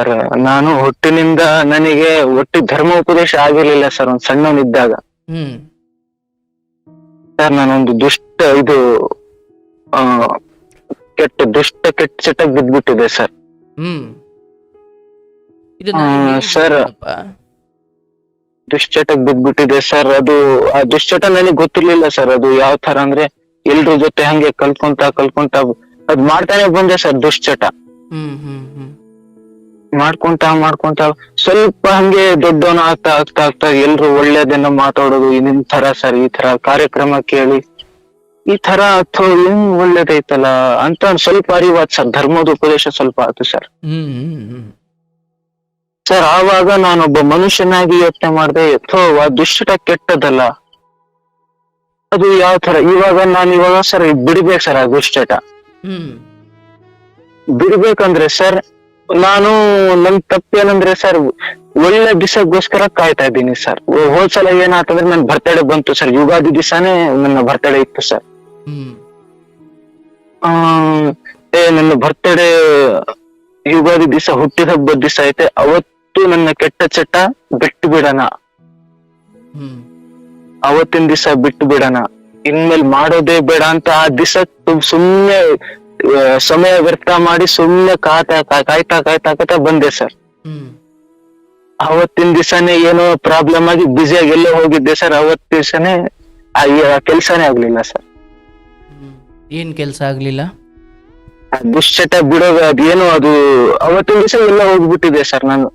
Sir ನಾನು ಹುಟ್ಟಿನಿಂದ ನನಗೆ ಒಟ್ಟು ಧರ್ಮ ಉಪದೇಶ ಆಗಿರ್ಲಿಲ್ಲ ಸರ್ ಒಂದ್ ಸಣ್ಣವನಿದ್ದಾಗ. ಹ್ಮ್. ಸರ್ ನಾನೊಂದು ದುಷ್ಟ ಇದು ಕೆಟ್ಟ ದುಷ್ಟ ಕೆಟ್ಟ ಚಟಕ್ ಬಿದ್ಬಿಟ್ಟಿದೆ ಸರ್. ಸರ್. ದುಶ್ಚಟಕ್ ಬಿದ್ಬಿಟ್ಟಿದೆ ಸರ್ ಅದು ಆ ದುಶ್ಚಟ ನನಗೆ ಗೊತ್ತಿರ್ಲಿಲ್ಲ ಸರ್ ಅದು ಯಾವ ತರ ಅಂದ್ರೆ ಎಲ್ರ ಜೊತೆ ಹಂಗೆ ಕಲ್ಕೊಂತ ಕಲ್ಕೊಂತ ಅದ್ ಮಾಡ್ತಾನೆ ಬಂದೆ ಸರ್ ದುಶ್ಚಟ ಹ್ಮ್ ಹ್ಮ್ ಹ್ಮ್. ಮಾಡ್ಕೊಂತ ಮಾಡ್ಕೊಂತ ಸ್ವಲ್ಪ ಹಂಗೆ ದೊಡ್ಡವನ ಆಗ್ತಾ ಆಗ್ತಾ ಆಗ್ತಾ ಎಲ್ರು ಒಳ್ಳೇದನ್ನ ಮಾತಾಡೋದು ಇನ್ನ ತರ ಸರ್ ಈ ತರ ಕಾರ್ಯಕ್ರಮ ಕೇಳಿ. ಈ ತರ ಅಥವಾ ಏನ್ ಒಳ್ಳೇದೈತಲ್ಲ ಅಂತ ಒಂದ್ ಸ್ವಲ್ಪ ಅರಿವಾದ್ ಸರ್ ಧರ್ಮದ ಉಪದೇಶ ಸ್ವಲ್ಪ ಆಯ್ತು ಸರ್ ಸರ್ ಆವಾಗ ನಾನೊಬ್ಬ ಮನುಷ್ಯನಾಗಿ ಯೋಚನೆ ಮಾಡಿದೆ ಎಥೋ ಆ ದುಷ್ಟ ಕೆಟ್ಟದಲ್ಲ ಅದು ಯಾವ ತರ ಇವಾಗ ನಾನು ಇವಾಗ ಸರ್ ಬಿಡ್ಬೇಕು ಸರ್ ಆ ದುಷ್ಟಟ ಹ್ಮ್. ಬಿಡ್ಬೇಕಂದ್ರೆ ಸರ್ ನಾನು ನನ್ ತಪ್ಪೇನಂದ್ರೆ ಸರ್ ಒಳ್ಳೆ ದಿವಸಕ್ಕೋಸ್ಕರ ಕಾಯ್ತಾ ಇದ್ದೀನಿ ಸರ್ ಹೋದ್ಸಲ ಏನಾತಂದ್ರೆ ನನ್ ಬರ್ತಡೇ ಬಂತು ಸರ್ ಯುಗಾದಿ ದಿವಸನೇ ನನ್ನ ಬರ್ತಡೇ ಇತ್ತು ಸರ್ ಏ ನನ್ನ ಬರ್ತಡೇ ಯುಗಾದಿ ದಿವಸ ಹುಟ್ಟಿದ ಹಬ್ಬದ ದಿವಸ ಐತೆ. ಅವತ್ತು ನನ್ನ ಕೆಟ್ಟ ಚಟ ಬಿಟ್ಟು ಬಿಡೋಣ. ಅವತ್ತಿನ ದಿವಸ ಬಿಟ್ಟು ಬಿಡೋಣ. ಇನ್ಮೇಲೆ ಮಾಡೋದೇ ಬೇಡ ಅಂತ ಆ ದಿವಸ ಸುಮ್ನೆ ಆ, ಸಮಯ ವ್ಯರ್ಥ ಮಾಡಿ ಸುಮ್ಮನೆ ಕಾಯ್ತಾ ಕಾಯ್ತಾ ಕಾಯ್ತಾ ಕಾಯ್ತಾ ಬಂದೆ ಸರ್. ಅವತ್ತಿನ ದಿವಸನೇ ಏನೋ ಪ್ರಾಬ್ಲಮ್ ಆಗಿ ಬ್ಯುಸಿಯಾಗಿ ಎಲ್ಲೋ ಹೋಗಿದ್ದೆ ಸರ್. ಅವತ್ ದಿವಸನೇ ಆ ಕೆಲ್ಸನೇ ಆಗ್ಲಿಲ್ಲ ಸರ್. ಏನ್ ಕೆಲ್ಸ ಆಗ್ಲಿಲ್ಲ? ದುಶ್ಚಟ ಬಿಡೋದು ಅದೇನು ಅದು ಅವತ್ತಿನ ದಿವಸ ಎಲ್ಲ ಹೋಗ್ಬಿಟ್ಟಿದೆ ಸರ್ ನಾನು.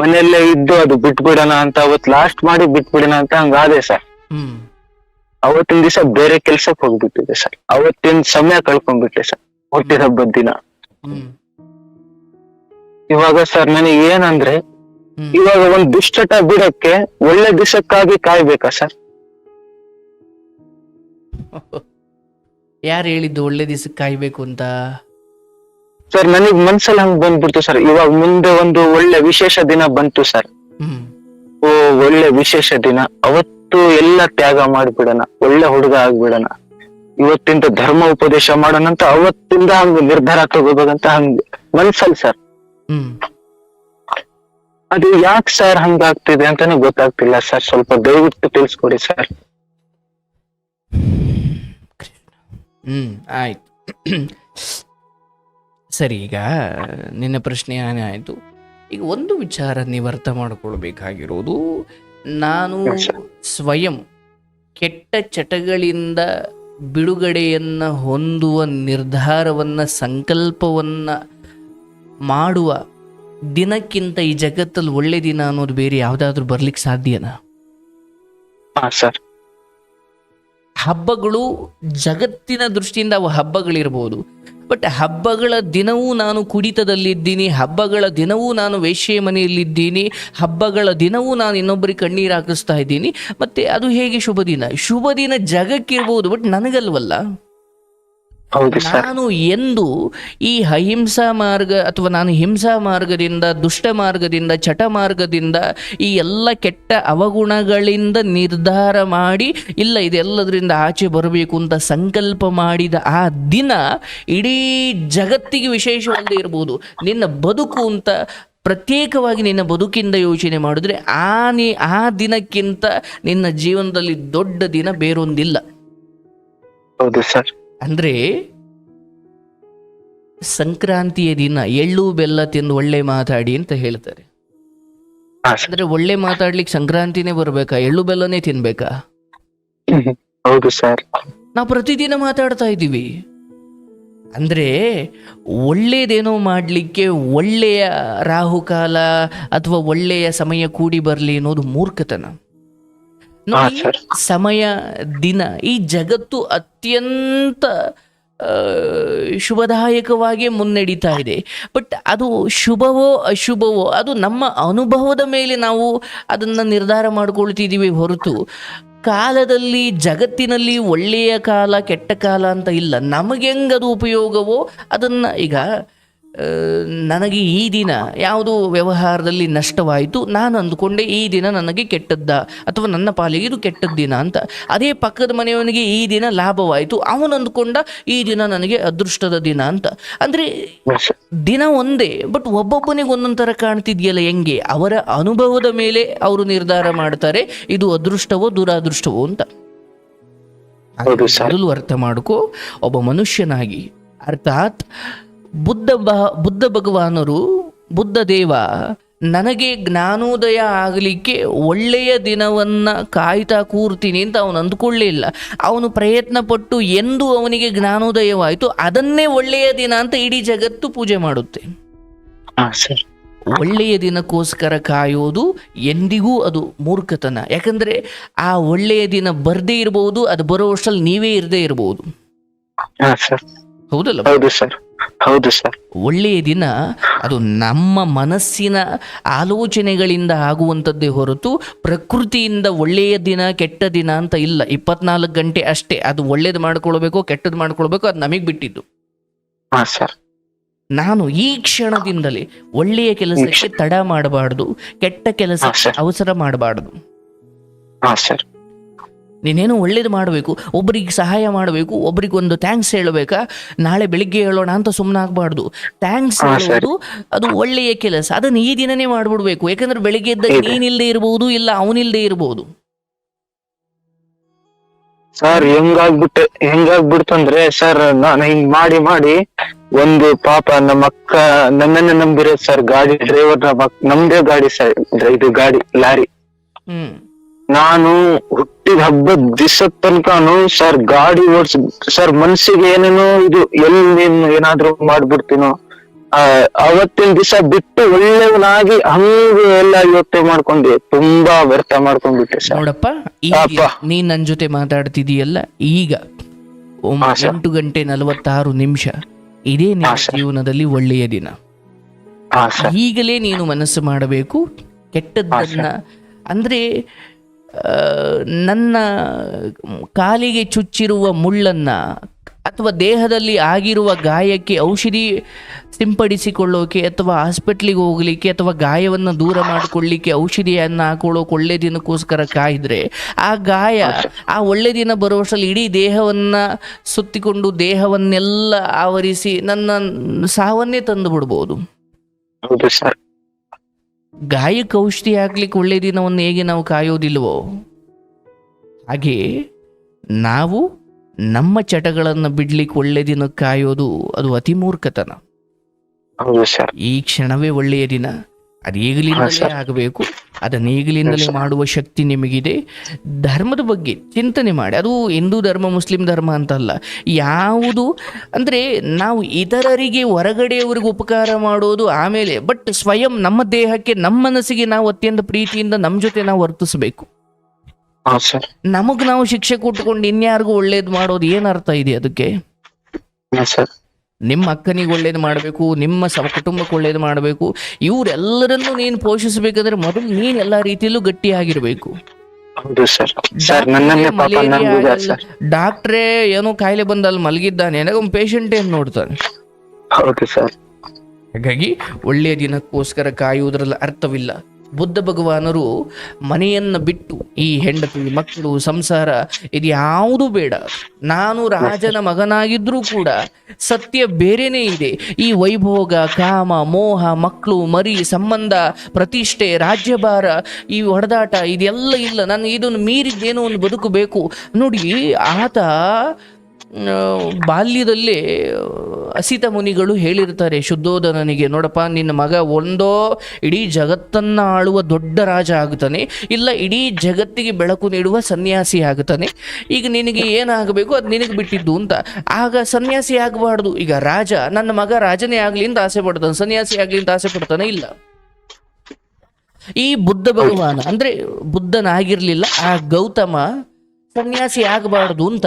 ಮನೆಯಲ್ಲೇ ಇದ್ದು ಅದು ಬಿಟ್ಬಿಡೋಣ ಅಂತ ಅವತ್ ಲಾಸ್ಟ್ ಮಾಡಿ ಬಿಟ್ಬಿಡೋಣ ಅಂತ ಹಂಗಾದೆ ಸರ್. ಅವತ್ತಿನ ದಿವಸ ಬೇರೆ ಕೆಲ್ಸಕ್ಕೆ ಹೋಗ್ಬಿಟ್ಟಿದೆ ಸರ್. ಅವತ್ತಿನ ಸಮಯ ಕಳ್ಕೊಂಡ್ಬಿಟ್ಟೆ ಸರ್. ಹುಟ್ಟಿದ ಹಬ್ಬದ ದಿನ ಇವಾಗ ಸರ್ ನನಗೆ ಏನಂದ್ರೆ ಇವಾಗ ಒಂದ್ ದುಷ್ಟಟ ಬಿಡಕ್ಕೆ ಒಳ್ಳೆ ದಿವಸಕ್ಕಾಗಿ ಕಾಯ್ಬೇಕಾ ಸರ್ ಯಾರು ಹೇಳಿದ್ದು ಒಳ್ಳೆ ದಿವಸಕ್ಕೆ ಕಾಯ್ಬೇಕು ಅಂತ? ಸರ್ ನನಗ್ ಮನ್ಸಲ್ಲಿ ಹಂಗ್ ಬಂದ್ಬಿಡ್ತು ಸರ್ ಇವಾಗ ಮುಂದೆ ಒಂದು ಒಳ್ಳೆ ವಿಶೇಷ ದಿನ ಬಂತು ಸರ್ ಹ್ಮ್. ಓ ಒಳ್ಳೆ ವಿಶೇಷ ದಿನ. ಅವತ್ತು ಎಲ್ಲ ತ್ಯಾಗ ಮಾಡ್ಬಿಡೋಣ. ಒಳ್ಳೆ ಹುಡುಗ ಆಗ್ಬಿಡಣ. ಇವತ್ತಿಂದ ಧರ್ಮ ಉಪದೇಶ ಮಾಡೋಣಂತ ಅವತ್ತಿಂದ ಹಂಗ ನಿರ್ಧಾರ ತಗೋಬೇಕಂತ ಹಂಗ ಮನ್ಸಲ್ ಸರ್ ಅದು ಯಾಕೆ ಸರ್ ಹಂಗಾಗ್ತಿದೆ ಅಂತಾನೆ ಗೊತ್ತಾಗ್ತಿಲ್ಲ ಸರ್ ಸ್ವಲ್ಪ ದಯವಿಟ್ಟು ತಿಳಿಸ್ಕೊಡಿ ಸರ್ ಹ್ಮ್ ಆಯ್ತು. ಸರಿ ಈಗ ನಿನ್ನ ಪ್ರಶ್ನೆ ಏನೇ ಆಯ್ತು? ಈಗ ಒಂದು ವಿಚಾರ ನೀವು ಅರ್ಥ ಮಾಡಿಕೊಳ್ಬೇಕಾಗಿರೋದು ನಾನು ಸ್ವಯಂ ಕೆಟ್ಟ ಚಟಗಳಿಂದ ಬಿಡುಗಡೆಯನ್ನ ಹೊಂದುವ ನಿರ್ಧಾರವನ್ನ ಸಂಕಲ್ಪವನ್ನ ಮಾಡುವ ದಿನಕ್ಕಿಂತ ಈ ಜಗತ್ತಲ್ಲಿ ಒಳ್ಳೆ ದಿನ ಅನ್ನೋದು ಬೇರೆ ಯಾವುದಾದ್ರೂ ಬರ್ಲಿಕ್ಕೆ ಸಾಧ್ಯನಾ? ಸರ್. ಹಬ್ಬಗಳು ಜಗತ್ತಿನ ದೃಷ್ಟಿಯಿಂದ ಅವು ಹಬ್ಬಗಳಿರ್ಬೋದು. ಬಟ್ ಹಬ್ಬಗಳ ದಿನವೂ ನಾನು ಕುಡಿತದಲ್ಲಿದ್ದೀನಿ, ಹಬ್ಬಗಳ ದಿನವೂ ನಾನು ವೇಶ್ಯೆ ಮನೆಯಲ್ಲಿದ್ದೀನಿ, ಹಬ್ಬಗಳ ದಿನವೂ ನಾನು ಇನ್ನೊಬ್ಬರಿಗೆ ಕಣ್ಣೀರು ಹಾಕಿಸ್ತಾ ಇದ್ದೀನಿ. ಮತ್ತು ಅದು ಹೇಗೆ ಶುಭ ದಿನ ಶುಭ ದಿನ ಜಗಕ್ಕಿರ್ಬೋದು ಬಟ್ ನನಗಲ್ವಲ್ಲ. ನಾನು ಎಂದು ಈ ಅಹಿಂಸಾ ಮಾರ್ಗ ಅಥವಾ ನಾನು ಹಿಂಸಾ ಮಾರ್ಗದಿಂದ ದುಷ್ಟ ಮಾರ್ಗದಿಂದ ಚಟ ಮಾರ್ಗದಿಂದ ಈ ಎಲ್ಲ ಕೆಟ್ಟ ಅವಗುಣಗಳಿಂದ ನಿರ್ಧಾರ ಮಾಡಿ ಇಲ್ಲ ಇದೆಲ್ಲದರಿಂದ ಆಚೆ ಬರಬೇಕು ಅಂತ ಸಂಕಲ್ಪ ಮಾಡಿದ ಆ ದಿನ ಇಡೀ ಜಗತ್ತಿಗೆ ವಿಶೇಷವಲ್ಲದೆ ಇರ್ಬೋದು. ನಿನ್ನ ಬದುಕು ಅಂತ ಪ್ರತ್ಯೇಕವಾಗಿ ನಿನ್ನ ಬದುಕಿಂದ ಯೋಚನೆ ಮಾಡಿದ್ರೆ ಆ ನಿ ಆ ದಿನಕ್ಕಿಂತ ನಿನ್ನ ಜೀವನದಲ್ಲಿ ದೊಡ್ಡ ದಿನ ಬೇರೊಂದಿಲ್ಲ. ಹೌದು ಸರ್. ಅಂದ್ರೆ ಸಂಕ್ರಾಂತಿಯ ದಿನ ಎಳ್ಳು ಬೆಲ್ಲ ತಿಂದು ಒಳ್ಳೆ ಮಾತಾಡಿ ಅಂತ ಹೇಳ್ತಾರೆ. ಅಂದ್ರೆ ಒಳ್ಳೆ ಮಾತಾಡ್ಲಿಕ್ಕೆ ಸಂಕ್ರಾಂತಿನೇ ಬರ್ಬೇಕಾ? ಎಳ್ಳು ಬೆಲ್ಲನೇ ತಿನ್ಬೇಕಾ? ಹೌದು ಸರ್ ನಾವು ಪ್ರತಿದಿನ ಮಾತಾಡ್ತಾ ಇದ್ದೀವಿ. ಅಂದ್ರೆ ಒಳ್ಳೇದೇನೋ ಮಾಡಲಿಕ್ಕೆ ಒಳ್ಳೆಯ ರಾಹುಕಾಲ ಅಥವಾ ಒಳ್ಳೆಯ ಸಮಯ ಕೂಡಿ ಬರಲಿ ಅನ್ನೋದು ಮೂರ್ಖತನ. ನೋಡಿ, ಸಮಯ ದಿನ ಈ ಜಗತ್ತು ಅತ್ಯಂತ ಶುಭದಾಯಕವಾಗಿ ಮುನ್ನಡೀತಾ ಇದೆ. ಬಟ್ ಅದು ಶುಭವೋ ಅಶುಭವೋ ಅದು ನಮ್ಮ ಅನುಭವದ ಮೇಲೆ ನಾವು ಅದನ್ನು ನಿರ್ಧಾರ ಮಾಡಿಕೊಳ್ತಿದ್ದೀವಿ ಹೊರತು. ಕಾಲದಲ್ಲಿ ಜಗತ್ತಿನಲ್ಲಿ ಒಳ್ಳೆಯ ಕಾಲ ಕೆಟ್ಟ ಕಾಲ ಅಂತ ಇಲ್ಲ. ನಮಗೆ ಹೆಂಗದು ಉಪಯೋಗವೋ ಅದನ್ನು ಈಗ ನನಗೆ ಈ ದಿನ ಯಾವುದೋ ವ್ಯವಹಾರದಲ್ಲಿ ನಷ್ಟವಾಯಿತು. ನಾನು ಅಂದುಕೊಂಡೆ ಈ ದಿನ ನನಗೆ ಕೆಟ್ಟದ್ದ ಅಥವಾ ನನ್ನ ಪಾಲಿಗೆ ಇದು ಕೆಟ್ಟದ್ದ ದಿನ ಅಂತ. ಅದೇ ಪಕ್ಕದ ಮನೆಯವನಿಗೆ ಈ ದಿನ ಲಾಭವಾಯಿತು. ಅವನು ಅಂದುಕೊಂಡ ಈ ದಿನ ನನಗೆ ಅದೃಷ್ಟದ ದಿನ ಅಂತ. ಅಂದರೆ ದಿನ ಒಂದೇ ಬಟ್ ಒಬ್ಬೊಬ್ಬನಿಗೆ ಒಂದೊಂದು ಥರ ಕಾಣ್ತಿದ್ಯಲ್ಲ ಹೆಂಗೆ? ಅವರ ಅನುಭವದ ಮೇಲೆ ಅವರು ನಿರ್ಧಾರ ಮಾಡ್ತಾರೆ ಇದು ಅದೃಷ್ಟವೋ ದುರಾದೃಷ್ಟವೋ ಅಂತ. ಮೊದಲು ಅರ್ಥ ಮಾಡ್ಕೋ ಒಬ್ಬ ಮನುಷ್ಯನಾಗಿ ಅರ್ಥಾತ್ ಬುದ್ಧ ಬುದ್ಧ ಭಗವಾನರು ಬುದ್ಧ ದೇವ ನನಗೆ ಜ್ಞಾನೋದಯ ಆಗಲಿಕ್ಕೆ ಒಳ್ಳೆಯ ದಿನವನ್ನ ಕಾಯ್ತಾ ಕೂರ್ತೀನಿ ಅಂತ ಅವನು ಅಂದುಕೊಳ್ಳಿಲ್ಲ. ಅವನು ಪ್ರಯತ್ನ ಪಟ್ಟು ಎಂದು ಅವನಿಗೆ ಜ್ಞಾನೋದಯವಾಯಿತು ಅದನ್ನೇ ಒಳ್ಳೆಯ ದಿನ ಅಂತ ಇಡೀ ಜಗತ್ತು ಪೂಜೆ ಮಾಡುತ್ತೆ. ಒಳ್ಳೆಯ ದಿನಕ್ಕೋಸ್ಕರ ಕಾಯೋದು ಎಂದಿಗೂ ಅದು ಮೂರ್ಖತನ. ಯಾಕಂದ್ರೆ ಆ ಒಳ್ಳೆಯ ದಿನ ಬರ್ದೇ ಇರಬಹುದು ಅದು ಬರೋ ವರ್ಷದಲ್ಲಿ ನೀವೇ ಇರದೇ ಇರಬಹುದು ಹೌದಲ್ಲ? ಹೌದು ಸರ್. ಹೌದು ಸರ್. ಒಳ್ಳೆಯ ದಿನ ಅದು ನಮ್ಮ ಮನಸ್ಸಿನ ಆಲೋಚನೆಗಳಿಂದ ಆಗುವಂಥದ್ದೇ ಹೊರತು ಪ್ರಕೃತಿಯಿಂದ ಒಳ್ಳೆಯ ದಿನ ಕೆಟ್ಟ ದಿನ ಅಂತ ಇಲ್ಲ. ಇಪ್ಪತ್ನಾಲ್ಕು ಗಂಟೆ ಅಷ್ಟೇ. ಅದು ಒಳ್ಳೇದು ಮಾಡ್ಕೊಳ್ಬೇಕು ಕೆಟ್ಟದ್ದು ಮಾಡ್ಕೊಳ್ಬೇಕು ಅದು ನಮಗೆ ಬಿಟ್ಟಿದ್ದು. ಹಾ ಸರ್. ನಾನು ಈ ಕ್ಷಣದಿಂದಲೇ ಒಳ್ಳೆಯ ಕೆಲಸಕ್ಕೆ ತಡ ಮಾಡಬಾರ್ದು ಕೆಟ್ಟ ಕೆಲಸಕ್ಕೆ. ಅವಸರ ಮಾಡಬಾರ್ದು. ಹಾ ಸರ್. ನೀನೇನು ಒಳ್ಳೇದು ಮಾಡಬೇಕು ಒಬ್ರಿಗೆ ಸಹಾಯ ಮಾಡಬೇಕು ಒಬ್ಬರಿಗೆ ಒಂದು ಥ್ಯಾಂಕ್ಸ್ ಹೇಳಬೇಕಾ? ನಾಳೆ ಬೆಳಿಗ್ಗೆ ಹೇಳೋಣ ಅಂತ ಸುಮ್ಮನೆ ಆಗಬಾರ್ದು ಥ್ಯಾಂಕ್ಸ್ ಹೇಳೋದು ಅದು ಒಳ್ಳೆಯ ಕೆಲಸ. ಅದನ್ನು ಈ ದಿನನೇ ಮಾಡಿಬಿಡ್ಬೇಕು. ಯಾಕಂದ್ರೆ ಬೆಳಿಗ್ಗೆ ಇದ್ದಾಗ ಇದೆ. ನೀನಿಲ್ಲದೆ ಇರಬಹುದು ಇಲ್ಲ ಅವನಿಲ್ಲದೆ ಇರಬಹುದು ಸರ್ ಹೆಂಗಾಗ್ಬಿಟ್ಟೆ ಹೆಂಗಾಗ್ಬಿಡ್ತಂದ್ರೆ ಸರ್ ನಾನು ಹಿಂಗ್ ಮಾಡಿ ಮಾಡಿ ಒಂದು ಪಾಪ ನಮ್ಮ ಅಕ್ಕ ನನ್ನನ್ನ ನಂಬಿರೋ ಸರ್ ಗಾಡಿ ಡ್ರೈವರ್ ನಮ್ದೇ ಗಾಡಿ ಸರ್ ಇದು ಗಾಡಿ ಲಾರಿ. ಹ್ಮ್. ನಾನು ಹುಟ್ಟಿದ ಹಬ್ಬದ ದಿವಸ ತನಕನು ಸರ್ ಗಾಡಿ ಓಡ್ಸ್ ಸರ್ ಮನ್ಸಿಗೆ ಏನೇನೋ ಇದು ಎಲ್ಲಿ ನೀನು ಏನಾದ್ರು ಮಾಡ್ಬಿಡ್ತೀನೋ ಆ, ಅವತ್ತಿನ ದಿವಸ ಬಿಟ್ಟು ಒಳ್ಳೆಯವನಾಗಿ ಹಂಗ ಎಲ್ಲ ಯೋಚನೆ ಮಾಡ್ಕೊಂಡೆ ತುಂಬಾ ವ್ಯರ್ಥ ಮಾಡ್ಕೊಂಡ್ಬಿಟ್ಟೆ ಸರ್. ನೋಡಪ್ಪ ಈಗ. ನೀನ್ ನನ್ ಜೊತೆ ಮಾತಾಡ್ತಿದೀಯಲ್ಲ ಈಗ. ಎಂಟು ಗಂಟೆ ನಲವತ್ತಾರು ನಿಮಿಷ ಇದೇ ನಿನ್ನ ಜೀವನದಲ್ಲಿ ಒಳ್ಳೆಯ ದಿನ. ಈಗಲೇ ನೀನು ಮನಸ್ಸು ಮಾಡಬೇಕು ಕೆಟ್ಟದ್ದನ್ನ ಅಂದ್ರೆ ನನ್ನ ಕಾಲಿಗೆ ಚುಚ್ಚಿರುವ ಮುಳ್ಳನ್ನ ಅಥವಾ ದೇಹದಲ್ಲಿ ಆಗಿರುವ ಗಾಯಕ್ಕೆ ಔಷಧಿ ಸಿಂಪಡಿಸಿಕೊಳ್ಳೋಕೆ ಅಥವಾ ಹಾಸ್ಪಿಟ್ಲಿಗೆ ಹೋಗ್ಲಿಕ್ಕೆ ಅಥವಾ ಗಾಯವನ್ನು ದೂರ ಮಾಡಿಕೊಳ್ಳಿಕ್ಕೆ ಔಷಧಿಯನ್ನು ಹಾಕೊಳ್ಳೋಕೆ ಒಳ್ಳೆ ದಿನಕ್ಕೋಸ್ಕರ ಕಾಯಿದ್ರೆ ಆ ಗಾಯ ಆ ಒಳ್ಳೆ ದಿನ ಬರುವಷ್ಟರಲ್ಲಿ ಇಡೀ ದೇಹವನ್ನ ಸುತ್ತಿಕೊಂಡು ದೇಹವನ್ನೆಲ್ಲ ಆವರಿಸಿ ನನ್ನ ಸಾವನ್ನೇ ತಂದು ಬಿಡ್ಬೋದು. ಗಾಯಕ್ಕೆ ಔಷಧಿ ಹಾಕ್ಲಿಕ್ಕೆ ಒಳ್ಳೆ ದಿನವನ್ನು ಹೇಗೆ ನಾವು ಕಾಯೋದಿಲ್ವೋ ಹಾಗೆ ನಾವು ನಮ್ಮ ಚಟಗಳನ್ನು ಬಿಡ್ಲಿಕ್ಕೆ ಒಳ್ಳೆ ದಿನ ಕಾಯೋದು ಅದು ಅತಿ ಮೂರ್ಖತನ. ಈ ಕ್ಷಣವೇ ಒಳ್ಳೆಯ ದಿನ ಅದು ಈಗಲಿಂದಲೇ. ಆಗಬೇಕು. ಅದನ್ನು ಈಗಲಿಂದಲೇ ಮಾಡುವ ಶಕ್ತಿ ನಿಮಗಿದೆ. ಧರ್ಮದ ಬಗ್ಗೆ ಚಿಂತನೆ ಮಾಡಿ. ಅದು ಹಿಂದೂ ಧರ್ಮ ಮುಸ್ಲಿಂ ಧರ್ಮ ಅಂತಲ್ಲ. ಯಾವುದು ಅಂದರೆ ನಾವು ಇತರರಿಗೆ ಹೊರಗಡೆಯವರಿಗೆ ಉಪಕಾರ ಮಾಡೋದು ಆಮೇಲೆ ಬಟ್ ಸ್ವಯಂ ನಮ್ಮ ದೇಹಕ್ಕೆ ನಮ್ಮ ಮನಸ್ಸಿಗೆ ನಾವು ಅತ್ಯಂತ ಪ್ರೀತಿಯಿಂದ ನಮ್ಮ ಜೊತೆ ನಾವು ವರ್ತಿಸಬೇಕು. ನಮಗ್ ನಾವು ಶಿಕ್ಷೆ ಕೊಟ್ಕೊಂಡು ಇನ್ಯಾರಿಗೂ ಒಳ್ಳೇದು ಮಾಡೋದು ಏನು ಅರ್ಥ ಇದೆ ಅದಕ್ಕೆ? ನಿಮ್ಮ ಅಕ್ಕನಿಗೆ ಒಳ್ಳೇದು ಮಾಡಬೇಕು ನಿಮ್ಮ ಸ ಕುಟುಂಬಕ್ಕೆ ಒಳ್ಳೇದು ಮಾಡಬೇಕು ಇವರೆಲ್ಲರನ್ನೂ ನೀನು ಪೋಷಿಸಬೇಕಂದ್ರೆ ಮೊದಲು ನೀನು ಎಲ್ಲ ರೀತಿಯಲ್ಲೂ ಗಟ್ಟಿಯಾಗಿರ್ಬೇಕು. ಡಾಕ್ಟ್ರೇ ಏನೋ ಕಾಯಿಲೆ ಬಂದಲ್ಲಿ ಮಲಗಿದ್ದಾನೆ ಒಂದು ಪೇಷಂಟ್ ಏನು ನೋಡ್ತಾನೆ. ಹಾಗಾಗಿ ಒಳ್ಳೆಯ ದಿನಕ್ಕೋಸ್ಕರ ಕಾಯುವುದರಲ್ಲಿ ಅರ್ಥವಿಲ್ಲ. ಬುದ್ಧ ಭಗವಾನರು ಮನೆಯನ್ನು ಬಿಟ್ಟು ಈ ಹೆಂಡತಿ, ಮಕ್ಕಳು, ಸಂಸಾರ ಇದು ಯಾವುದೂ ಬೇಡ. ನಾನು ರಾಜನ ಮಗನಾಗಿದ್ರೂ ಕೂಡ ಸತ್ಯ ಬೇರೆನೇ ಇದೆ. ಈ ವೈಭೋಗ, ಕಾಮ, ಮೋಹ, ಮಕ್ಕಳು, ಮರಿ, ಸಂಬಂಧ, ಪ್ರತಿಷ್ಠೆ, ರಾಜ್ಯಭಾರ, ಈ ಹೊಡೆದಾಟ, ಇದೆಲ್ಲ ಇಲ್ಲ. ನಾನು ಇದನ್ನು ಮೀರಿದ್ದೇನೋ ಒಂದು ಬದುಕು ಬೇಕು. ನೋಡಿ, ಆತ ಬಾಲ್ಯದಲ್ಲೇ ಅಸಿತ ಮುನಿಗಳು ಹೇಳಿರ್ತಾರೆ ಶುದ್ಧೋಧನನಿಗೆ ನೋಡಪ್ಪ, ನಿನ್ನ ಮಗ ಒಂದೋ ಇಡೀ ಜಗತ್ತನ್ನ ಆಳುವ ದೊಡ್ಡ ರಾಜ ಆಗುತ್ತಾನೆ, ಇಲ್ಲ ಇಡೀ ಜಗತ್ತಿಗೆ ಬೆಳಕು ನೀಡುವ ಸನ್ಯಾಸಿ ಆಗುತ್ತಾನೆ, ಈಗ ನಿನಗೆ ಏನಾಗಬೇಕು, ಅದು ನಿನಗೆ ಬಿಟ್ಟಿದ್ದು ಅಂತ. ಆಗ ಸನ್ಯಾಸಿ ಆಗಬಾರ್ದು. ಈಗ ರಾಜ, ನನ್ನ ಮಗ ರಾಜನೇ ಆಗಲಿ ಅಂತ ಆಸೆ ಪಡ್ತಾನೆ, ಸನ್ಯಾಸಿ ಆಗಲಿ ಅಂತ ಆಸೆ ಪಡ್ತಾನೆ, ಇಲ್ಲ. ಈ ಬುದ್ಧ ಭಗವಾನ, ಅಂದ್ರೆ ಬುದ್ಧನಾಗಿರಲಿಲ್ಲ, ಆ ಗೌತಮ ಸನ್ಯಾಸಿ ಆಗಬಾರ್ದು ಅಂತ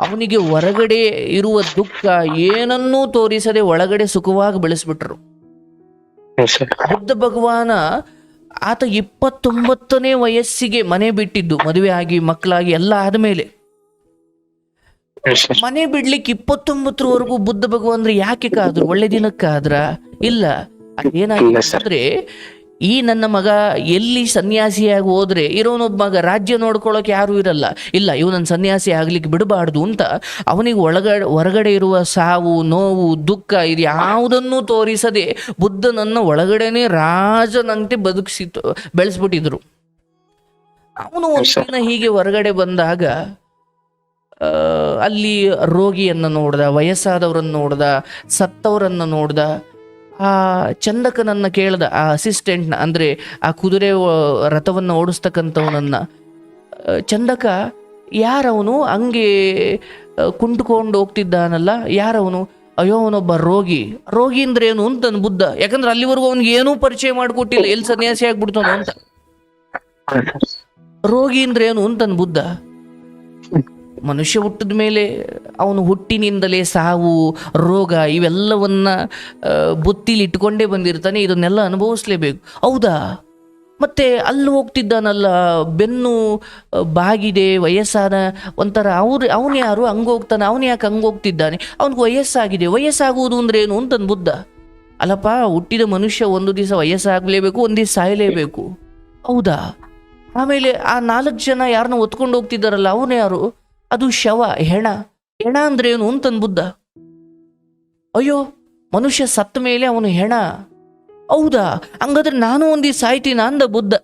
ಅವನಿಗೆ ಹೊರಗಡೆ ಇರುವ ದುಃಖ ಏನನ್ನೂ ತೋರಿಸದೆ ಒಳಗಡೆ ಸುಖವಾಗಿ ಬೆಳೆಸ್ಬಿಟ್ರು. ಬುದ್ಧ ಭಗವಾನ ಆತ ಇಪ್ಪತ್ತೊಂಬತ್ತನೇ ವಯಸ್ಸಿಗೆ ಮನೆ ಬಿಟ್ಟಿದ್ದು ಮದುವೆ ಆಗಿ ಮಕ್ಕಳಾಗಿ ಎಲ್ಲ ಆದಮೇಲೆ. ಮನೆ ಬಿಡ್ಲಿಕ್ಕೆ ಇಪ್ಪತ್ತೊಂಬತ್ತರವರೆಗೂ ಬುದ್ಧ ಭಗವಾನ್ ಯಾಕೆ ಕಾದ್ರು? ಒಳ್ಳೆ ದಿನಕ್ಕಾದ್ರ ಇಲ್ಲ. ಅದೇನಾಗಿದೆ ಅಂದ್ರೆ ಈ ನನ್ನ ಮಗ ಎಲ್ಲಿ ಸನ್ಯಾಸಿಯಾಗಿ ಹೋದರೆ ಇರೋನೊಬ್ಬ ಮಗ ರಾಜ್ಯ ನೋಡ್ಕೊಳ್ಳೋಕೆ ಯಾರೂ ಇರಲ್ಲ. ಇಲ್ಲ ಇವನನ್ನ ಸನ್ಯಾಸಿ ಆಗ್ಲಿಕ್ಕೆ ಬಿಡಬಾರ್ದು ಅಂತ ಅವನಿಗೆ ಒಳಗಡೆ ಹೊರಗಡೆ ಇರುವ ಸಾವು ನೋವು ದುಃಖ ಇದು ಯಾವುದನ್ನೂ ತೋರಿಸದೆ ಬುದ್ಧನನ್ನು ಒಳಗಡೆನೆ ರಾಜನಂತೆ ಬದುಕಿಸಿ ಬೆಳೆಸ್ಬಿಟ್ಟಿದ್ರು. ಅವನು ಒಂದಿನ ಹೀಗೆ ಹೊರಗಡೆ ಬಂದಾಗ ಅಲ್ಲಿ ರೋಗಿಯನ್ನು ನೋಡ್ದ ವಯಸ್ಸಾದವರನ್ನು ನೋಡ್ದ ಸತ್ತವರನ್ನು ನೋಡ್ದ ಆ ಚಂದಕನನ್ನ ಕೇಳಿದ ಆ ಅಸಿಸ್ಟೆಂಟ್ನ ಅಂದ್ರೆ ಆ ಕುದುರೆ ರಥವನ್ನು ಓಡಿಸ್ತಕ್ಕಂಥವನನ್ನ. ಚಂದಕ ಯಾರವನು ಹಂಗೆ ಕುಂಟುಕೊಂಡು ಕುಂಟ್ಕೊಂಡು ಹೋಗ್ತಿದ್ದಾನಲ್ಲ ಯಾರವನು? ಅಯ್ಯೋ ಅವನೊಬ್ಬ ರೋಗಿ. ರೋಗಿ ಅಂದ್ರೆ ಏನು ಅಂತ ಬುದ್ಧ. ಯಾಕಂದ್ರೆ ಅಲ್ಲಿವರೆಗೂ ಅವನಿಗೆ ಏನೂ ಪರಿಚಯ ಮಾಡಿಕೊಟ್ಟಿಲ್ಲ. ಎಲ್ಲಿ ಸನ್ಯಾಸಿ ಆಗ್ಬಿಡ್ತಾನೋ ಅಂತ. ರೋಗಿ ಅಂದ್ರೆ ಏನು ಅಂತ ಬುದ್ಧ. ಮನುಷ್ಯ ಹುಟ್ಟಿದ ಮೇಲೆ ಅವನು ಹುಟ್ಟಿನಿಂದಲೇ ಸಾವು, ರೋಗ ಇವೆಲ್ಲವನ್ನ ಬುತ್ತಿಲಿ ಇಟ್ಕೊಂಡೇ ಬಂದಿರ್ತಾನೆ, ಇದನ್ನೆಲ್ಲ ಅನುಭವಿಸ್ಲೇಬೇಕು. ಹೌದಾ? ಮತ್ತೆ ಅಲ್ಲಿ ಹೋಗ್ತಿದ್ದಾನಲ್ಲ, ಬೆನ್ನು ಬಾಗಿದೆ, ವಯಸ್ಸಾದ ಒಂಥರ, ಅವ್ರು, ಅವನು ಯಾರು? ಹಂಗೆ ಹೋಗ್ತಾನೆ, ಅವನು ಯಾಕೆ ಹಂಗೆ ಹೋಗ್ತಿದ್ದಾನೆ? ಅವನಿಗೆ ವಯಸ್ಸಾಗಿದೆ, ವಯಸ್ಸಾಗುವುದು ಅಂದ್ರೆ ಏನು ಅಂತಂದು ಬುದ್ಧ? ಅಲ್ಲಪ್ಪ, ಹುಟ್ಟಿದ ಮನುಷ್ಯ ಒಂದು ದಿವಸ ವಯಸ್ಸಾಗಲೇಬೇಕು, ಒಂದು ದಿವಸ ಸಾಯಲೇಬೇಕು. ಹೌದಾ? ಆಮೇಲೆ ಆ ನಾಲ್ಕು ಜನ ಯಾರನ್ನ ಒತ್ಕೊಂಡು ಹೋಗ್ತಿದ್ದಾರಲ್ಲ, ಅವನು ಯಾರು? ಅದು ಶವ ಹೆಣ. ಹೆಣ ಅಂದ್ರೆ ಏನು ಅಂತನ್ ಬುದ್ಧ ಅಯ್ಯೋ ಮನುಷ್ಯ ಸತ್ತ ಮೇಲೆ ಅವನು ಹೆಣ. ಹೌದಾ? ಹಂಗಾದ್ರೆ ನಾನು ಒಂದಿ ಸಾಯ್ತೀನ ಅಂದ ಬುದ್ಧ.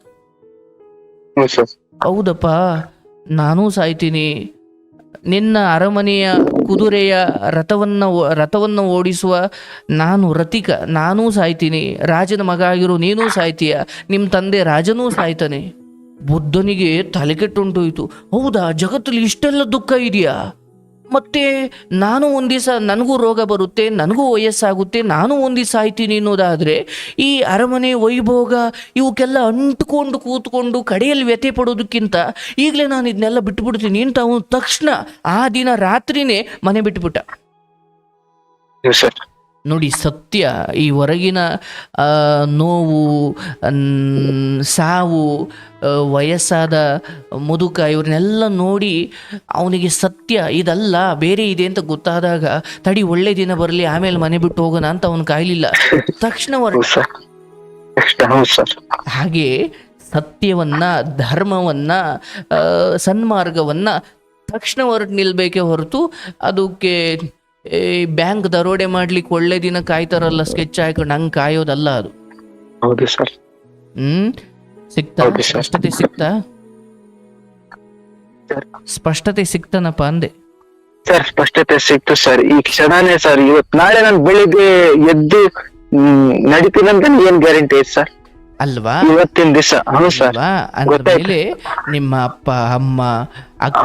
ಹೌದಪ್ಪ ನಾನೂ ಸಾಯ್ತೀನಿ. ನಿನ್ನ ಅರಮನೆಯ ಕುದುರೆಯ ರಥವನ್ನ ರಥವನ್ನ ಓಡಿಸುವ ನಾನು ರತಿಕ ನಾನೂ ಸಾಯ್ತೀನಿ. ರಾಜನ ಮಗ ಆಗಿರೋ ನೀನೂ ಸಾಯ್ತೀಯ. ನಿಮ್ಮ ತಂದೆ ರಾಜನೂ ಸಾಯ್ತಾನೆ. ಬುದ್ಧನಿಗೆ ತಲೆ ಕೆಟ್ಟುಂಟೋಯ್ತು. ಹೌದಾ? ಜಗತ್ತಲ್ಲಿ ಇಷ್ಟೆಲ್ಲ ದುಃಖ ಇದೆಯಾ? ಮತ್ತೆ ನಾನು ಒಂದ್ ದಿವಸ ನನಗೂ ರೋಗ ಬರುತ್ತೆ, ನನಗೂ ವಯಸ್ಸಾಗುತ್ತೆ, ನಾನು ಒಂದ್ ದಿವಸ ಆಯ್ತೀನಿ ಅನ್ನೋದಾದ್ರೆ, ಈ ಅರಮನೆ, ವೈಭೋಗ ಇವಕ್ಕೆಲ್ಲ ಅಂಟುಕೊಂಡು ಕೂತ್ಕೊಂಡು ಕಡೆಯಲ್ಲಿ ವ್ಯಥೆ ಪಡೋದಕ್ಕಿಂತ ಈಗಲೇ ನಾನು ಇದನ್ನೆಲ್ಲ ಬಿಟ್ಬಿಡ್ತೀನಿ ಅಂತ ಅವನು ತಕ್ಷಣ ಆ ದಿನ ರಾತ್ರಿನೇ ಮನೆ ಬಿಟ್ಬಿಟ್ಟ. ನೋಡಿ ಸತ್ಯ ಈ ಹೊರಗಿನ ನೋವು ಸಾವು ವಯಸ್ಸಾದ ಮುದುಕ ಇವ್ರನ್ನೆಲ್ಲ ನೋಡಿ ಅವನಿಗೆ ಸತ್ಯ ಇದಲ್ಲ ಬೇರೆ ಇದೆ ಅಂತ ಗೊತ್ತಾದಾಗ ತಡಿ ಒಳ್ಳೆ ದಿನ ಬರಲಿ ಆಮೇಲೆ ಮನೆ ಬಿಟ್ಟು ಹೋಗೋಣ ಅಂತ ಅವನು ಕಾಯ್ಲಿಲ್ಲ. ತಕ್ಷಣ ವರ್ಷ ಹಾಗೆ ಸತ್ಯವನ್ನ ಧರ್ಮವನ್ನ ಸನ್ಮಾರ್ಗವನ್ನ ತಕ್ಷಣ ಹೊರಟು ನಿಲ್ಬೇಕೇ ಹೊರತು ಅದಕ್ಕೆ ಈ ಬ್ಯಾಂಕ್ ದರೋಡೆ ಮಾಡ್ಲಿಕ್ಕೆ ಒಳ್ಳೆ ದಿನ ಕಾಯ್ತಾರಲ್ಲ ಸ್ಕೆಚ್ ಹಾಕೊಂಡು ಹಂಗ್ ಕಾಯೋದಲ್ಲ ಅದು. ಹೌದು ಸರ್ ಹ್ಮ್? ಸಿಕ್ತಾ? ಹೌದು. ಸ್ಪಷ್ಟತೆ ಸಿಕ್ತಾ? ಸರ್. ಸ್ಪಷ್ಟತೆ ಸಿಕ್ತಾನಪ್ಪ ಅಂದೆ. ಸರ್ ಸ್ಪಷ್ಟತೆ ಸಿಕ್ತು ಸರ್ ಈ ಕ್ಷಣನೇ ಸರ್ ಇವತ್ ನಾಳೆ ನಾನು ಬೆಳಿಗ್ಗೆ ಎದ್ದು ಹ್ಮ್, ನಡಿತೀನಂತ ಏನ್ ಗ್ಯಾರಂಟಿ ಐತೆ ಸರ್ ಅಲ್ವಾ? ಇವತ್ತಿನ ದಿವಸ ಅಂದ್ಮೇಲೆ ನಿಮ್ಮ ಅಪ್ಪ ಅಮ್ಮ ಅಕ್ಕ.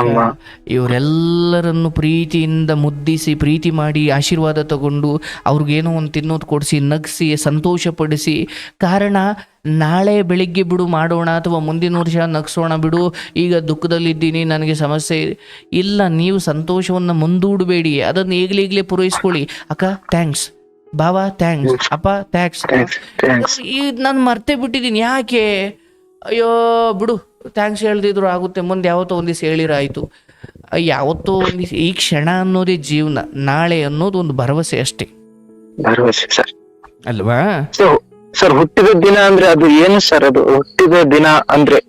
ಇವರೆಲ್ಲರನ್ನು ಪ್ರೀತಿಯಿಂದ ಮುದ್ದಿಸಿ ಪ್ರೀತಿ ಮಾಡಿ ಆಶೀರ್ವಾದ ತಗೊಂಡು ಅವ್ರಿಗೇನೋ ಒಂದು ತಿನ್ನೋದು ಕೊಡಿಸಿ ನಗಿಸಿ ಸಂತೋಷಪಡಿಸಿ. ಕಾರಣ ನಾಳೆ ಬೆಳಿಗ್ಗೆ ಬಿಡು ಮಾಡೋಣ ಅಥವಾ ಮುಂದಿನ ವರ್ಷ ನಗಿಸೋಣ ಬಿಡು. ಈಗ ದುಃಖದಲ್ಲಿದ್ದೀನಿ ನನಗೆ ಸಮಸ್ಯೆ ಇಲ್ಲ ನೀವು ಸಂತೋಷವನ್ನು ಮುಂದೂಡಬೇಡಿ. ಅದನ್ನು ಈಗಲೀಗಲೇ ಪೂರೈಸ್ಕೊಳ್ಳಿ. ಅಕ್ಕ ಥ್ಯಾಂಕ್ಸ್ ಬಾವಾ ಥ್ಯಾಂಕ್ಸ್ ಅಪ್ಪ ಥ್ಯಾಂಕ್ಸ್ ಈ ನಾನು ಮರ್ತೇ ಬಿಟ್ಟಿದ್ದೀನಿ ಯಾಕೆ? ಅಯ್ಯೋ ಬಿಡು. ಥ್ಯಾಂಕ್ಸ್ ಹೇಳ್ದಿದ್ರು ಆಗುತ್ತೆ. ಮುಂದೆ ಯಾವತ್ತೋ ಒಂದು ದಿವಸ ಹೇಳಿರಾಯ್ತು ಯಾವತ್ತೋ ಒಂದ್ ಈ ಕ್ಷಣ ಅನ್ನೋದೇ ಜೀವನ. ನಾಳೆ ಅನ್ನೋದು ಒಂದು ಭರವಸೆ ಅಷ್ಟೇ. ಭರವಸೆ ಸರ್. ಅಲ್ವಾ? ಸೊ ಸರ್ ಹುಟ್ಟಿದ ದಿನ ಅಂದ್ರೆ ಅದು ಏನು ಸರ್? ಅದು ಹುಟ್ಟಿದ ದಿನ ಅಂದ್ರೆ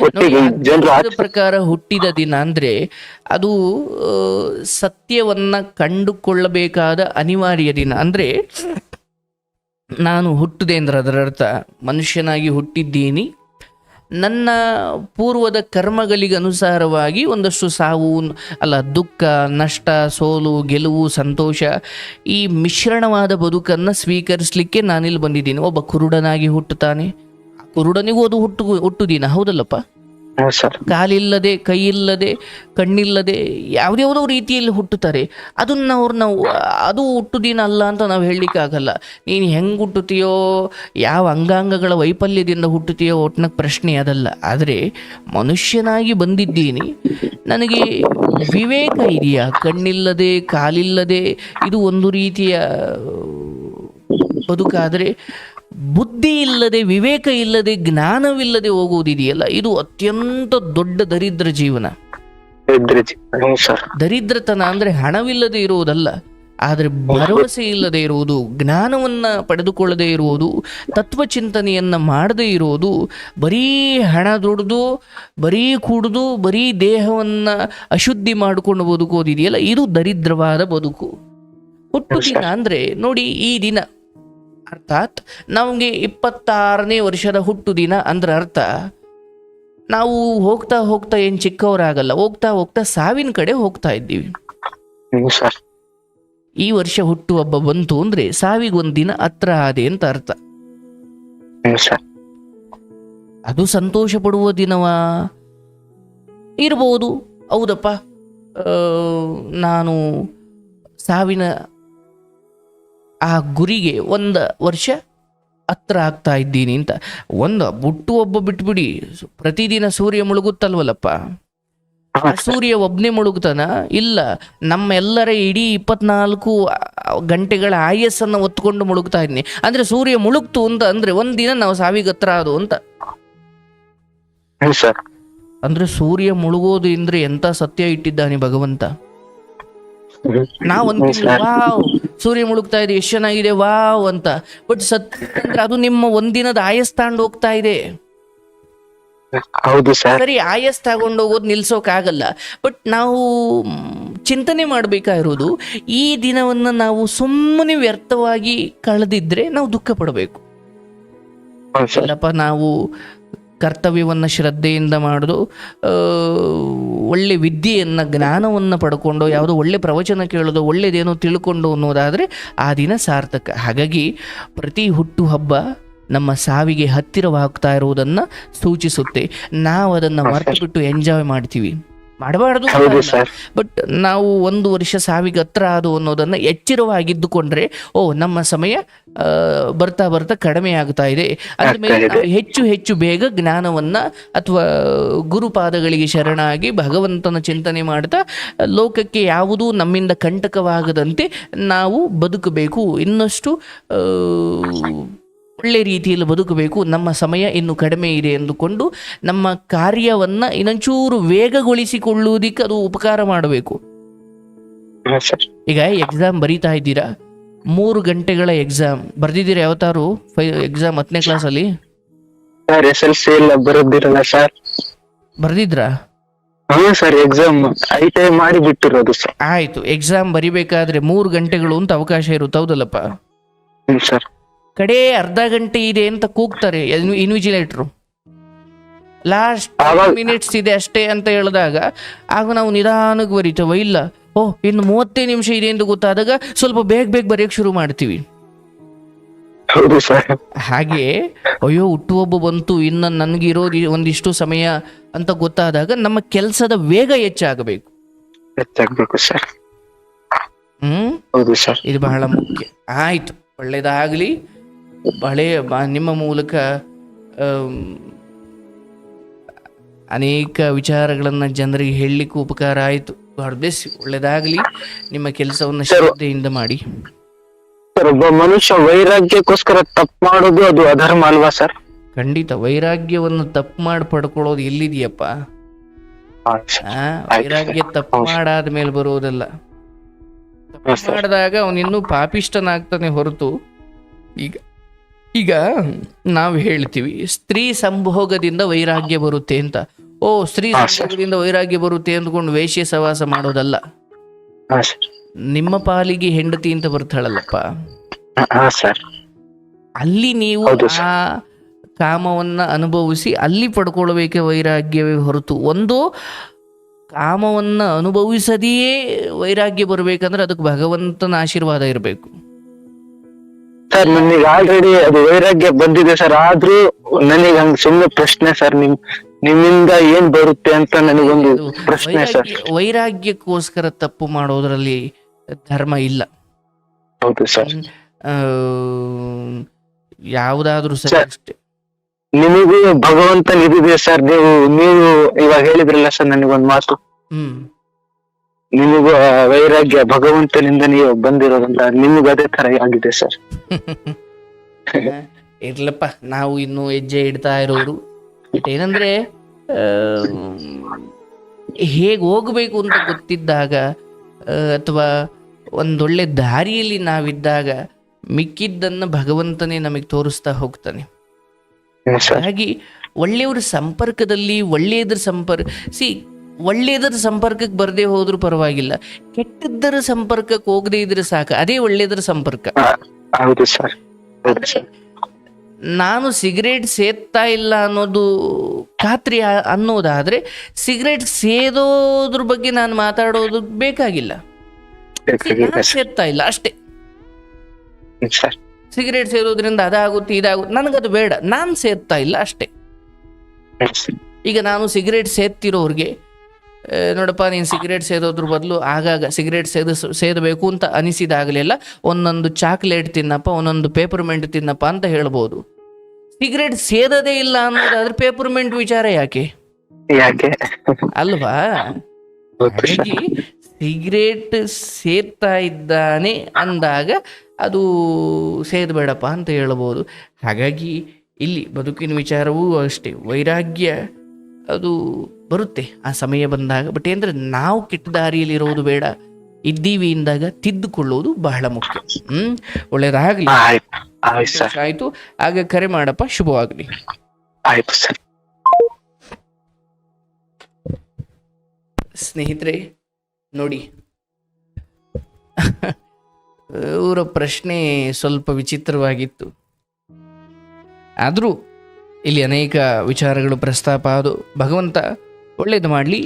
ಒಟ್ಟಿಗೆ ಜನರು ಪ್ರಕಾರ ಹುಟ್ಟಿದ ದಿನ ಅಂದ್ರೆ ಅದು ಸತ್ಯವನ್ನ ಕಂಡುಕೊಳ್ಳಬೇಕಾದ ಅನಿವಾರ್ಯ ದಿನ ಅಂದ್ರೆ ನಾನು ಹುಟ್ಟಿದೆ ಅಂದ್ರೆ ಅದರ ಅರ್ಥ ಮನುಷ್ಯನಾಗಿ ಹುಟ್ಟಿದ್ದೀನಿ ನನ್ನ ಪೂರ್ವದ ಕರ್ಮಗಳಿಗೆ ಅನುಸಾರವಾಗಿ ಒಂದಷ್ಟು ಸಾವು, ಅಲ್ಲ, ದುಃಖ, ನಷ್ಟ, ಸೋಲು, ಗೆಲುವು, ಸಂತೋಷ ಈ ಮಿಶ್ರಣವಾದ ಬದುಕನ್ನು ಸ್ವೀಕರಿಸಲಿಕ್ಕೆ ನಾನಿಲ್ಲಿ ಬಂದಿದ್ದೀನಿ. ಒಬ್ಬ ಕುರುಡನಾಗಿ ಹುಟ್ಟುತ್ತಾನೆ. ಕುರುಡನಿಗೂ ಅದು ಹುಟ್ಟು, ಹುಟ್ಟುದಿನ, ಹೌದಲ್ಲಪ್ಪ? ಕಾಲಿಲ್ಲದೆ ಕೈ ಇಲ್ಲದೆ ಕಣ್ಣಿಲ್ಲದೆ ಯಾವ್ದ್ಯಾವ್ದೋ ರೀತಿಯಲ್ಲಿ ಹುಟ್ಟುತ್ತಾರೆ. ಅದನ್ನ ಅವ್ರನ್ನ ಅದು ಹುಟ್ಟುದಿನ ಅಲ್ಲ ಅಂತ ನಾವು ಹೇಳಲಿಕ್ಕಾಗಲ್ಲ ನೀನು ಹೆಂಗೆ ಹುಟ್ಟುತ್ತೀಯೋ, ಯಾವ ಅಂಗಾಂಗಗಳ ವೈಫಲ್ಯದಿಂದ ಹುಟ್ಟುತ್ತೀಯೋ ಒಟ್ಟಿನ ಪ್ರಶ್ನೆ ಅದಲ್ಲ. ಆದರೆ ಮನುಷ್ಯನಾಗಿ ಬಂದಿದ್ದೀನಿ. ನನಗೆ ವಿವೇಕ ಇದೆಯಾ? ಕಣ್ಣಿಲ್ಲದೆ, ಕಾಲಿಲ್ಲದೆ, ಇದು ಒಂದು ರೀತಿಯ ಬದುಕಾದರೆ ಬುದ್ಧಿ ಇಲ್ಲದೆ ವಿವೇಕ ಇಲ್ಲದೆ ಜ್ಞಾನವಿಲ್ಲದೆ ಹೋಗುವುದಿದೆಯಲ್ಲ ಇದು ಅತ್ಯಂತ ದೊಡ್ಡ ದರಿದ್ರ ಜೀವನ. ದರಿದ್ರತನ ಅಂದ್ರೆ ಹಣವಿಲ್ಲದೆ ಇರುವುದಲ್ಲ ಆದರೆ ಭರವಸೆ ಇಲ್ಲದೆ ಇರುವುದು ಜ್ಞಾನವನ್ನ ಪಡೆದುಕೊಳ್ಳದೆ ಇರುವುದು ತತ್ವಚಿಂತನೆಯನ್ನ ಮಾಡದೇ ಇರುವುದು ಬರೀ ಹಣ ದುಡ್ದು ಬರೀ ಕುಡ್ದು ಬರೀ ದೇಹವನ್ನ ಅಶುದ್ಧಿ ಮಾಡಿಕೊಂಡು ಬದುಕೋದಿದೆಯಲ್ಲ ಇದು ದರಿದ್ರವಾದ ಬದುಕು. ಹುಟ್ಟು ದಿನ ಅಂದ್ರೆ ನೋಡಿ ಈ ದಿನ ಅರ್ಥಾತ್ ನಮಗೆ ಇಪ್ಪತ್ತಾರನೇ ವರ್ಷದ ಹುಟ್ಟು ದಿನ ಅಂದ್ರೆ ಅರ್ಥ. ನಾವು ಹೋಗ್ತಾ ಹೋಗ್ತಾ ಏನು ಚಿಕ್ಕವರಾಗಲ್ಲ ಹೋಗ್ತಾ ಹೋಗ್ತಾ ಸಾವಿನ ಕಡೆ ಹೋಗ್ತಾ ಇದ್ದೀವಿ. ಈ ವರ್ಷ ಹುಟ್ಟು ಹಬ್ಬ ಬಂತು ಅಂದ್ರೆ ಸಾವಿಗೊಂದಿನ ದಿನ ಹತ್ರ ಆದೆ ಅಂತ ಅರ್ಥ. ಅದು ಸಂತೋಷ ಪಡುವ ದಿನವಾ? ಇರ್ಬೋದು. ಹೌದಪ್ಪ. ನಾನು ಸಾವಿನ ಆ ಗುರಿಗೆ ಒಂದು ವರ್ಷ ಹತ್ರ ಆಗ್ತಾ ಇದ್ದೀನಿ ಅಂತ. ಒಂದು ಬುಟ್ಟು ಒಬ್ಬ ಬಿಟ್ಬಿಡಿ. ಪ್ರತಿದಿನ ಸೂರ್ಯ ಮುಳುಗುತ್ತಲ್ವಲ್ಲಪ್ಪ? ಆ ಸೂರ್ಯ ಒಬ್ನೇ ಮುಳುಗ್ತಾನ? ಇಲ್ಲ ನಮ್ಮ ಎಲ್ಲರ ಇಡೀ ಇಪ್ಪತ್ನಾಲ್ಕು ಗಂಟೆಗಳ ಆಯಸ್ಸನ್ನು ಒತ್ಕೊಂಡು ಮುಳುಗ್ತಾ ಇದ್ದೀನಿ. ಅಂದ್ರೆ ಸೂರ್ಯ ಮುಳುಗ್ತು ಅಂತ ಅಂದ್ರೆ ಒಂದಿನ ನಾವು ಸಾವಿಗೆ ಹತ್ರ ಅದು ಅಂತ. ಅಂದ್ರೆ ಸೂರ್ಯ ಮುಳುಗೋದು ಅಂದ್ರೆ ಎಂತ ಸತ್ಯ ಇಟ್ಟಿದ್ದಾನೆ ಭಗವಂತ. ನಾವ್ ಒಂದಿನ ವಾವ್ ಸೂರ್ಯ ಮುಳುಗ್ತಾ ಇದೆ ಎಷ್ಟು ಚೆನ್ನಾಗಿದೆ ವಾವ್ ಅಂತ. ಬಟ್ ಸತ್ಯ ಅಂದ್ರೆ ಅದು ನಿಮ್ಮ ಒಂದಿನದ ಆಯಸ್ ತಾಂಡ್ ಹೋಗ್ತಾ ಇದೆ. ಹೌದು ಸರ್. ಆಯಸ್ ತಗೊಂಡು ಹೋಗೋದು ನಿಲ್ಸೋಕ್ಕಾಗಲ್ಲ ಬಟ್ ನಾವು ಚಿಂತನೆ ಮಾಡ್ಬೇಕಾಗಿರೋದು ಈ ದಿನವನ್ನ ನಾವು ಸುಮ್ಮನೆ ವ್ಯರ್ಥವಾಗಿ ಕಳೆದಿದ್ರೆ ನಾವು ದುಃಖ ಪಡಬೇಕು. ಅಲ್ಲಪ್ಪ ನಾವು ಕರ್ತವ್ಯವನ್ನ ಶ್ರದ್ಧೆಯಿಂದ ಮಾಡುದು ಒಳ್ಳೆ ವಿದ್ಯೆಯನ್ನು ಜ್ಞಾನವನ್ನು ಪಡ್ಕೊಂಡು ಯಾವುದೋ ಒಳ್ಳೆ ಪ್ರವಚನ ಕೇಳೋದು ಒಳ್ಳೆಯದೇನೋ ತಿಳ್ಕೊಂಡು ಅನ್ನೋದಾದರೆ ಆ ದಿನ ಸಾರ್ಥಕ. ಹಾಗಾಗಿ ಪ್ರತಿ ಹುಟ್ಟು ಹಬ್ಬ ನಮ್ಮ ಸಾವಿಗೆ ಹತ್ತಿರವಾಗ್ತಾ ಇರುವುದನ್ನು ಸೂಚಿಸುತ್ತೆ. ನಾವು ಅದನ್ನು ಮರೆತು ಬಿಟ್ಟು ಎಂಜಾಯ್ ಮಾಡ್ತೀವಿ. ಮಾಡಬಾರ್ದು ಬಟ್ ನಾವು ಒಂದು ವರ್ಷ ಸಾವಿಗೆ ಹತ್ರ ಅದು ಅನ್ನೋದನ್ನ ಎಚ್ಚರವಾಗಿದ್ದುಕೊಂಡ್ರೆ ಓ ನಮ್ಮ ಸಮಯ ಬರ್ತಾ ಬರ್ತಾ ಕಡಿಮೆ ಆಗ್ತಾ ಇದೆ. ನಾವು ಹೆಚ್ಚು ಹೆಚ್ಚು ಬೇಗ ಜ್ಞಾನವನ್ನ ಅಥವಾ ಗುರುಪಾದಗಳಿಗೆ ಶರಣಾಗಿ ಭಗವಂತನ ಚಿಂತನೆ ಮಾಡ್ತಾ ಲೋಕಕ್ಕೆ ಯಾವುದೂ ನಮ್ಮಿಂದ ಕಂಟಕವಾಗದಂತೆ ನಾವು ಬದುಕಬೇಕು. ಇನ್ನಷ್ಟು ಆ, ಒಳ್ಳೆ ರೀತಿಯಲ್ಲಿ ಬದುಕಬೇಕು ನಮ್ಮ ಸಮಯ ಇನ್ನು ಕಡಿಮೆ ಇದೆ ಎಂದುಕೊಂಡು ನಮ್ಮ ಕಾರ್ಯವನ್ನ ಇನ್ನೊಂಚೂರು ವೇಗಗೊಳಿಸಿಕೊಳ್ಳುವುದಕ್ಕೆ ಅದು ಉಪಕಾರ ಮಾಡಬೇಕು. ಈಗ ಎಕ್ಸಾಮ್ ಬರೀತಾ ಇದ್ದೀರಾ? ಮೂರು ಗಂಟೆಗಳ ಎಕ್ಸಾಮ್ ಬರ್ದಿದ್ದೀರಾ ಯಾವತ್ತಾರು? ಎಕ್ಸಾಮ್ ಹತ್ತನೇ ಕ್ಲಾಸಲ್ಲಿ sir S L C sir. ಬರ್ದಿದ್ರಾ? Sir exam ಐಟೈ ಮಾಡಿ ಬಿಟ್ಟಿರೋದು ಸರ್. ಆಯ್ತು ಎಕ್ಸಾಮ್ ಬರಿಬೇಕಾದ್ರೆ ಮೂರು ಗಂಟೆಗಳು ಅಂತ ಅವಕಾಶ ಇರುತ್ತೆ ಹೌದಲ್ಲಪ್ಪ? ಸರ್. ಕಡೆ ಅರ್ಧ ಗಂಟೆ ಇದೆ ಅಂತ ಕೂಗ್ತಾರೆ ಇನ್ವಿಜಿಲೇಟ್ರು ಲಾಸ್ಟ್ ಮಿನಿಟ್ಸ್ ಇದೆ ಅಷ್ಟೇ ಅಂತ ಹೇಳಿದಾಗ ಆಗ ನಾವು ನಿಧಾನಕ್ಕೆ ಬರೀತೇವೆ ಇಲ್ಲ. ಓ ಇನ್ನು ಮೂವತ್ತೇ ನಿಮಿಷ ಇದೆ ಎಂದು ಗೊತ್ತಾದಾಗ ಸ್ವಲ್ಪ ಬೇಗ ಬೇಗ ಬರೆಯಕ್ಕೆ ಶುರು ಮಾಡ್ತೀವಿ. ಹಾಗೆ ಅಯ್ಯೋ ಹುಟ್ಟುಹಬ್ಬ ಬಂತು ಇನ್ನು ಇರೋದು ಒಂದಿಷ್ಟು ಸಮಯ ಅಂತ ಗೊತ್ತಾದಾಗ ನಮ್ಮ ಕೆಲಸದ ವೇಗ ಹೆಚ್ಚಾಗಬೇಕು. ಹ್ಮ್? ಇದು ಬಹಳ ಮುಖ್ಯ. ಆಯ್ತು ಒಳ್ಳೇದಾಗಲಿ. ಬಹಳೆ ಬ- ನಿಮ್ಮ ಮೂಲಕ ಅನೇಕ ವಿಚಾರಗಳನ್ನು ಜನರಿಗೆ ಹೇಳಲಿಕ್ಕೂ ಉಪಕಾರ ಆಯಿತು. ಗಾಡ್ ಬ್ಲೆಸ್ ಒಳ್ಳೇದಾಗಲಿ. ನಿಮ್ಮ ಕೆಲಸವನ್ನು ಶ್ರದ್ಧೆಯಿಂದ ಮಾಡಿ. ಸರ್ ಒಬ್ಬ ಮನುಷ್ಯ ವೈರಾಗ್ಯಕ್ಕೋಸ್ಕರ ತಪ್ಪು ಮಾಡೋದು ಅದು ಅಧರ್ಮ ಅಲ್ವಾ ಸರ್? ಖಂಡಿತ. ವೈರಾಗ್ಯವನ್ನು ತಪ್ಪು ಮಾಡಿ ಪಡ್ಕೊಳ್ಳೋದು ಎಲ್ಲಿದೆಯಪ್ಪ? ಆ, ವೈರಾಗ್ಯ ತಪ್ಪು ಮಾಡಾದ ಮೇಲೆ ಬರುವುದಲ್ಲ ತಪ್ಪು ಮಾಡಿದಾಗ ಅವನಿನ್ನೂ ಪಾಪಿಷ್ಟನಾಗ್ತಾನೆ ಹೊರತು. ಈಗ ಈಗ ನಾವು ಹೇಳ್ತೀವಿ ಸ್ತ್ರೀ ಸಂಭೋಗದಿಂದ ವೈರಾಗ್ಯ ಬರುತ್ತೆ ಅಂತ. ಓ ಸ್ತ್ರೀ. ಸಂಭೋಗದಿಂದ ವೈರಾಗ್ಯ ಬರುತ್ತೆ ಅಂದ್ಕೊಂಡು ವೇಶ್ಯ ಸವಾಸ ಮಾಡೋದಲ್ಲ. ನಿಮ್ಮ ಪಾಲಿಗೆ ಹೆಂಡತಿ ಅಂತ ಬರ್ತಾಳಲ್ಲಪ್ಪ. ಅಲ್ಲಿ ನೀವು ಆ ಕಾಮವನ್ನ ಅನುಭವಿಸಿ ಅಲ್ಲಿ ಪಡ್ಕೊಳ್ಬೇಕೆ ವೈರಾಗ್ಯವೇ ಹೊರತು. ಒಂದು ಕಾಮವನ್ನ ಅನುಭವಿಸದೆಯೇ ವೈರಾಗ್ಯ ಬರಬೇಕಂದ್ರೆ ಅದಕ್ಕೆ ಭಗವಂತನ ಆಶೀರ್ವಾದ ಇರಬೇಕು. ಸರ್ ನನಗೆ ಆಲ್ರೆಡಿ ಅದು ವೈರಾಗ್ಯ ಬಂದಿದೆ ಸರ್. ಆದ್ರೂ ನನಗೆ ಹಂಗ ಸುಮ್ಮನೆ ಪ್ರಶ್ನೆ ಸರ್ ನಿಮ್ ನಿಮ್ಮಿಂದ ಏನ್ ಬರುತ್ತೆ ಅಂತ ನನಗೊಂದು ಪ್ರಶ್ನೆ ಸರ್. ವೈರಾಗ್ಯ ವೈರಾಗ್ಯಕ್ಕೋಸ್ಕರ ತಪ್ಪು ಮಾಡೋದ್ರಲ್ಲಿ ಧರ್ಮ ಇಲ್ಲ. ಹೌದು ಸರ್. ಆ, ಯಾವುದಾದ್ರೂ ಸರಿ ಸರ್. ಅಷ್ಟೇ. ನಿಮಗೂ ಭಗವಂತನ ಇದಿದೆ ಸರ್. ನೀವು ನೀವು ಇವಾಗ ಹೇಳಿದ್ರಲ್ಲ ಸರ್ ನನಗೊಂದು ಮಾತು. ಹ್ಮ್. ನಿಮಗೂ ವೈರಾಗ್ಯ ಭಗವಂತನಿಂದ ನೀವು ಬಂದಿರೋದಂತ ನಿಮಗೂ ಅದೇ ತರ ಆಗಿದೆ ಸರ್. ಇರ್ಲಪ್ಪ ನಾವು ಇನ್ನು ಹೆಜ್ಜೆ ಇಡ್ತಾ ಇರೋರು ಏನಂದ್ರೆ ಹೇಗೆ ಹೋಗಬೇಕು ಅಂತ ಗೊತ್ತಿದ್ದಾಗ ಅಥವಾ ಒಂದೊಳ್ಳೆ ದಾರಿಯಲ್ಲಿ ನಾವಿದ್ದಾಗ ಮಿಕ್ಕಿದ್ದನ್ನ ಭಗವಂತನೇ ನಮಗೆ ತೋರಿಸ್ತಾ ಹೋಗ್ತಾನೆ. ಹಾಗಾಗಿ ಒಳ್ಳೆಯವ್ರ ಸಂಪರ್ಕದಲ್ಲಿ ಒಳ್ಳೆಯದ್ರ ಸಂಪರ್ಕ ಸಿ ಒಳ್ಳೆಯದರ ಸಂಪರ್ಕಕ್ಕೆ ಬರದೇ ಹೋದ್ರೂ ಪರವಾಗಿಲ್ಲ. ಕೆಟ್ಟದ್ದರ ಸಂಪರ್ಕಕ್ಕೆ ಹೋಗದೇ ಇದ್ರೆ ಸಾಕು. ಅದೇ ಒಳ್ಳೆಯದರ ಸಂಪರ್ಕ. ಹೌದು ಸರ್. ನಾನು ಸಿಗರೇಟ್ ಸೇದ್ತಾ ಇಲ್ಲ ಅನ್ನೋದು ಖಾತ್ರಿ ಅನ್ನೋದಾದ್ರೆ ಸಿಗರೇಟ್ ಸೇದೋದ್ರ ಬಗ್ಗೆ ನಾನು ಮಾತಾಡೋದು ಬೇಕಾಗಿಲ್ಲ. ಸೇದ್ತಾ ಇಲ್ಲ ಅಷ್ಟೇ. ಸಿಗರೇಟ್ ಸೇದೋದ್ರಿಂದ ಅದಾಗುತ್ತೆ ಇದಾಗುತ್ತೆ. ನನಗದು ಬೇಡ. ನಾನು ಸೇದ್ತಾ ಇಲ್ಲ ಅಷ್ಟೇ. ಈಗ ನಾನು ಸಿಗರೇಟ್ ಸೇದ್ತಿರೋರಿಗೆ ನೋಡಪ್ಪ ನೀನು ಸಿಗರೇಟ್ ಸೇದೋದ್ರ ಬದಲು ಆಗಾಗ ಸಿಗರೇಟ್ ಸೇದ ಸೇದಬೇಕು ಅಂತ ಅನಿಸಿದಾಗಲೆಲ್ಲ ಒಂದೊಂದು ಚಾಕ್ಲೇಟ್ ತಿನ್ನಪ್ಪ ಒಂದೊಂದು ಪೇಪರ್ಮೆಂಟ್ ತಿನ್ನಪ್ಪ ಅಂತ ಹೇಳ್ಬೋದು. ಸಿಗರೇಟ್ ಸೇದದೇ ಇಲ್ಲ ಅನ್ನೋದಾದ್ರೆ ಪೇಪರ್ಮೆಂಟ್ ವಿಚಾರ ಯಾಕೆ? ಯಾಕೆ? ಅಲ್ವಾ? ಸಿಗರೇಟ್ ಸೇದ್ತಾ ಇದ್ದಾನೆ ಅಂದಾಗ ಅದು ಸೇದಬೇಡಪ್ಪ ಅಂತ ಹೇಳ್ಬೋದು. ಹಾಗಾಗಿ ಇಲ್ಲಿ ಬದುಕಿನ ವಿಚಾರವೂ ಅಷ್ಟೇ. ವೈರಾಗ್ಯ ಅದು ಬರುತ್ತೆ ಆ ಸಮಯ ಬಂದಾಗ. ಬಟ್ ಏನಂದ್ರೆ ನಾವು ಕೆಟ್ಟ ದಾರಿಯಲ್ಲಿರೋದು ಬೇಡ. ಇದ್ದೀವಿ ಇಂದಾಗ ತಿದ್ದುಕೊಳ್ಳೋದು ಬಹಳ ಮುಖ್ಯ. ಹ್ಮ್? ಒಳ್ಳೇದಾಗ್ಲಿ. ಆಯ್ತು. ಆಗ ಕರೆ ಮಾಡಪ್ಪ. ಶುಭವಾಗ್ಲಿ. ಸ್ನೇಹಿತರೆ ನೋಡಿ. ಇವರ ಪ್ರಶ್ನೆ ಸ್ವಲ್ಪ ವಿಚಿತ್ರವಾಗಿತ್ತು. ಆದರೂ ಇಲ್ಲಿ ಅನೇಕ ವಿಚಾರಗಳು ಪ್ರಸ್ತಾಪ ಅದು ಭಗವಂತ ಒಳ್ಳೇದು ಮಾಡಲಿ.